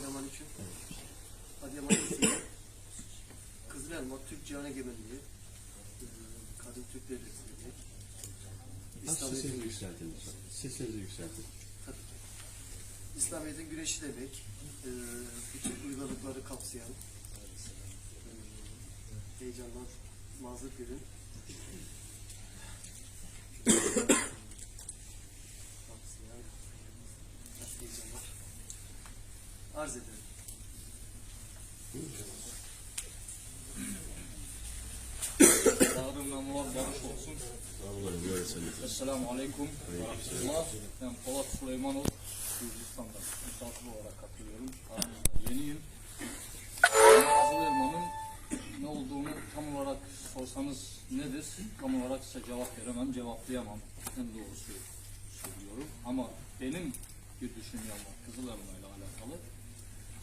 Selamünaleyküm. Adıyaman Üstü'nde Kızıl Elma Türk Cihan Egemenliği e, Kadın Türk Devleti Az sesinizi İslamiyet'in yükseltin lütfen. Sesinizi yükseltin. tabii ki. İslamiyet'in güneşi demek. E, bütün uygarlıkları kapsayan e, heyecandan mazur görün. kapsayan heyecanlar arz ederim. Tanrım namlular barış olsun. Esselamu Aleyküm. Allah, ben Polat Süleymanov, Gürcistan'da misafir olarak katılıyorum. Aranızda yeniyim. Kızıl Elma'nın ne olduğunu tam olarak sorsanız nedir? Tam olarak size cevap veremem, cevaplayamam. En doğrusu söylüyorum. Ama benim bir düşüncem var Kızıl Elma ile alakalı.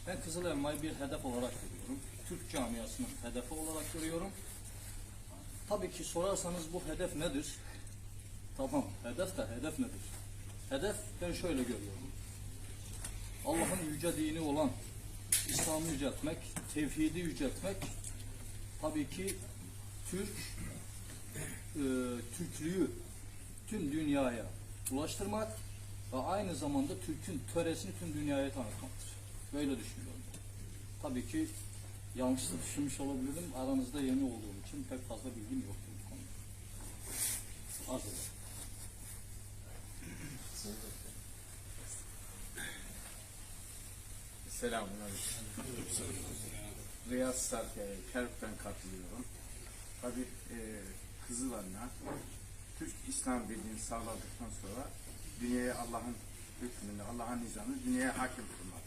Ben Kızıl Elma'yı bir hedef olarak görüyorum. Türk camiasının hedefi olarak görüyorum. Tabii ki sorarsanız bu hedef nedir? Tamam, hedef de hedef nedir? Hedef ben şöyle görüyorum. Allah'ın yüce dini olan İslam'ı yüceltmek, tevhidi yüceltmek, tabii ki Türk, e, Türklüğü tüm dünyaya ulaştırmak ve aynı zamanda Türk'ün töresini tüm dünyaya tanıtmaktır. Böyle düşünüyorum. Tabii ki yanlış düşünmüş olabilirim. Aranızda yeni olduğum için pek fazla bilgim yoktur bu konuda. Az eder. Selamünaleyküm. Riyad Sarkaya, Kerk'ten katılıyorum. Tabi e, Kızılanlar Türk İslam birliğini sağladıktan sonra dünyaya Allah'ın hükmünü, Allah'ın nizamını dünyaya hakim kılmaktır.